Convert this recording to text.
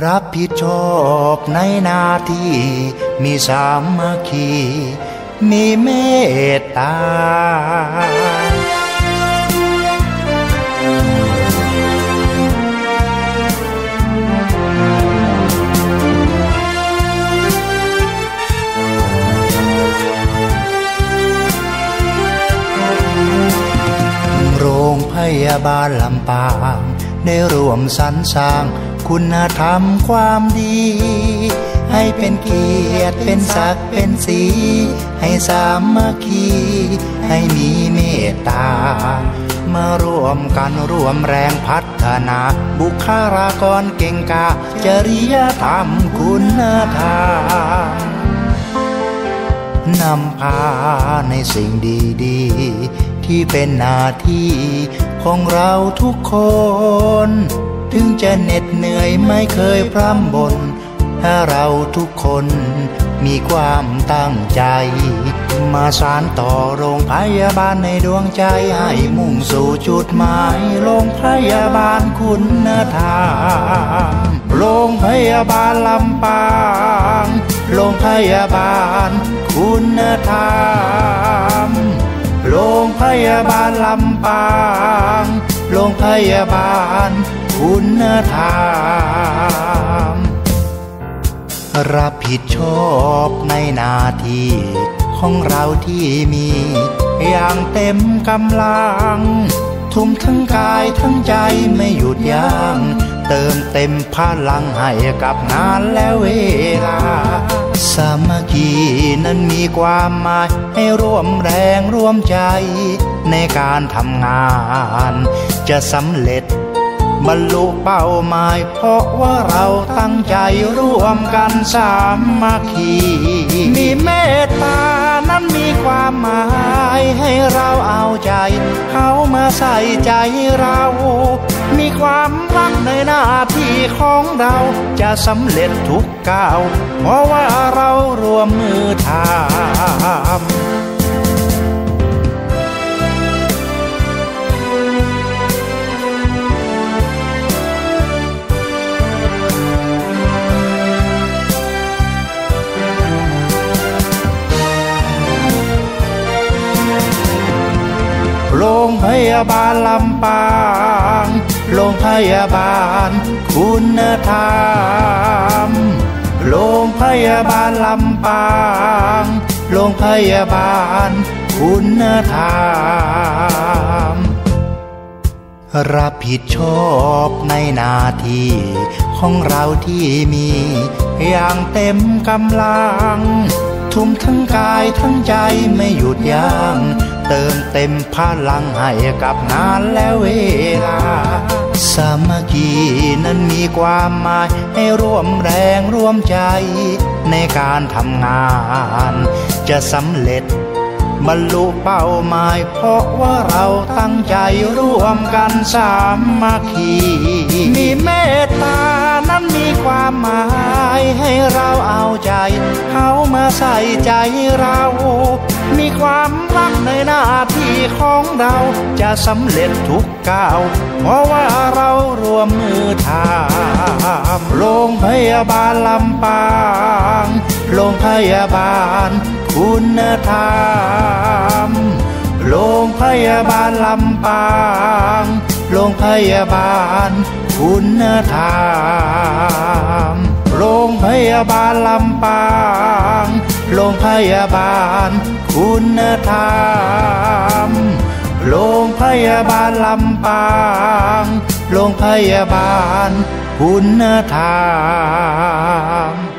รับผิดชอบในนาที่ มีสามัคคี มีเมตตา โรงพยาบาลลำปาง ได้รวมสรรสร้าง คุณธรรมความดี ให้เป็นเกียรติเป็นศักดิ์เป็นสี ให้สามัคคี ให้มีเมตตา มาร่วมกันร่วมแรงพัฒนา บุคลากรเก่งกา จริยธรรมคุณธรรมนำพาในสิ่งดีๆ ที่เป็นหน้าที่ของเราทุกคน ถึงจะเหน็ดเหนื่อยไม่เคยพร่ำบนถ้าเราทุกคนมีความตั้งใจ มาสารต่อโรงพยาบาลในดวงใจให้มุ่งสู่จุดหมาย โรงพยาบาลคุณธรรมโรงพยาบาลลำปางโรงพยาบาลคุณธรรมโรงพยาบาลลำปางโรงพยาบาล คุณธรรม รับผิดชอบในหน้าที่ของเราที่มี อย่างเต็มกำลัง ทุ่มทั้งกายทั้งใจไม่หยุดยัง้งเติมเต็มพลังให้กับงานและเวลา สามัคคีนั้นมีความหมายให้ร่วมแรงร่วมใจ ในการทำงาน จะสำเร็จ บรรลุเป้าหมาย เพราะว่าเราตั้งใจร่วมกันสามัคคี มีเมตตานั้นมีความหมายให้เราเอาใจ เขามาใส่ใจเรา มีความรักในหน้าที่ของเราจะสำเร็จทุกก้าว เพราะว่าเรารวมมือทำ โรงพยาบาลลำปาง โรงพยาบาลคุณธรรม โรงพยาบาลลำปาง โรงพยาบาลคุณธรรม รับผิดชอบในหน้าที่ของเราที่มี อย่างเต็มกำลัง ทุ่มทั้งกายทั้งใจไม่หยุดยัง้ง เติมเต็มพลังให้กับงานและเวลา สามัคคีนั้นมีความหมายให้ร่วมแรงร่วมใจในการทำงาน จะสำเร็จบรรลุเป้าหมาย เพราะว่าเราตั้งใจร่วมกันสามัคคี มีเมตตานั้นมีความหมายให้เราเอาใจ เขามาใส่ใจเรา มีความ ในหน้าที่ของเราจะสำเร็จทุกก้าว เพราะว่าเรารวมมือทำโรงพยาบาลลำปางโรงพยาบาลคุณธรรมโรงพยาบาลลำปางโรงพยาบาลคุณธรรมโรงพยาบาลลำปางโรงพยาบาล คุณธรรม โรงพยาบาลลำปาง โรงพยาบาลคุณธรรม